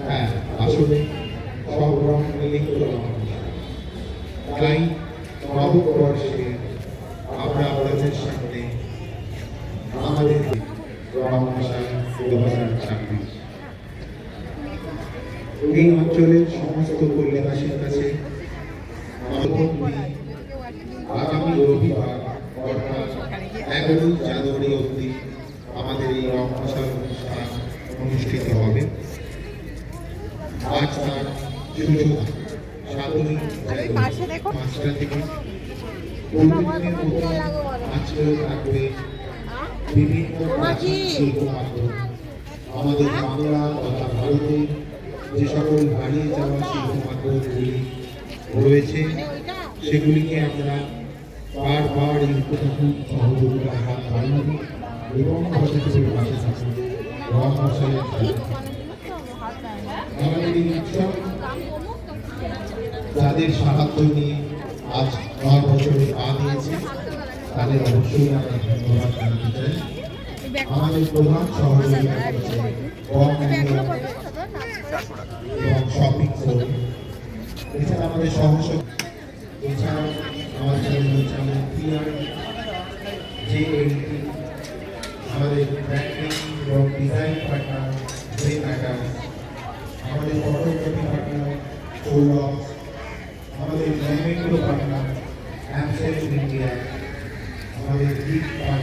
হ্যাঁ আসলে সব রং মিলিত আমরা আমাদের রং ভাষা দু হাজার ছাব্বিশ এই অঞ্চলের সমস্ত কল্যাণবাসীর কাছে আগামী রবিবার অর্থাৎ এগারোই জানুয়ারি অবধি আমাদের এই রং অনুষ্ঠান অনুষ্ঠিত হবে। আজ তার সাতই পাঁচটা থেকে প্রতিদিনের মতো আজকেও থাকবে বিভিন্ন প্রাচীন শিল্প মাধ্যম। আমাদের বাংলা তথা ভারতে যে সকল হারিয়ে যাওয়া শিল্প মাধ্যমগুলি রয়েছে সেগুলিকে আমরা বারবার এই উপকরণ সহযোগিতার হাত বাড়িয়ে এবং পজিটিভের পাশে থাকুন। আমাদের এই উৎসব, যাদের সাহায্য নিয়ে আজ নয় বছরে পা দিয়েছে, তাদের অবশ্যই আমরা ধন্যবাদ জানাতে চাই। আমাদের প্রধান সহযোগিতা এবং শপিং এছাড়া আমাদের সহযোগ এছাড়া আমাদের রয়েছে আমাদের পিআর যে আমাদের ব্র্যান্ডিং এবং ডিজাইন পার্টনার যে ম্যাটার আমাদের ফটোগ্রাফি পার্টনার সোলক্স আমাদের ল্যাঙ্গুয়েজ পার্টনার অ্যামসেল ইন্ডিয়া আমাদের গিফট পার্টনার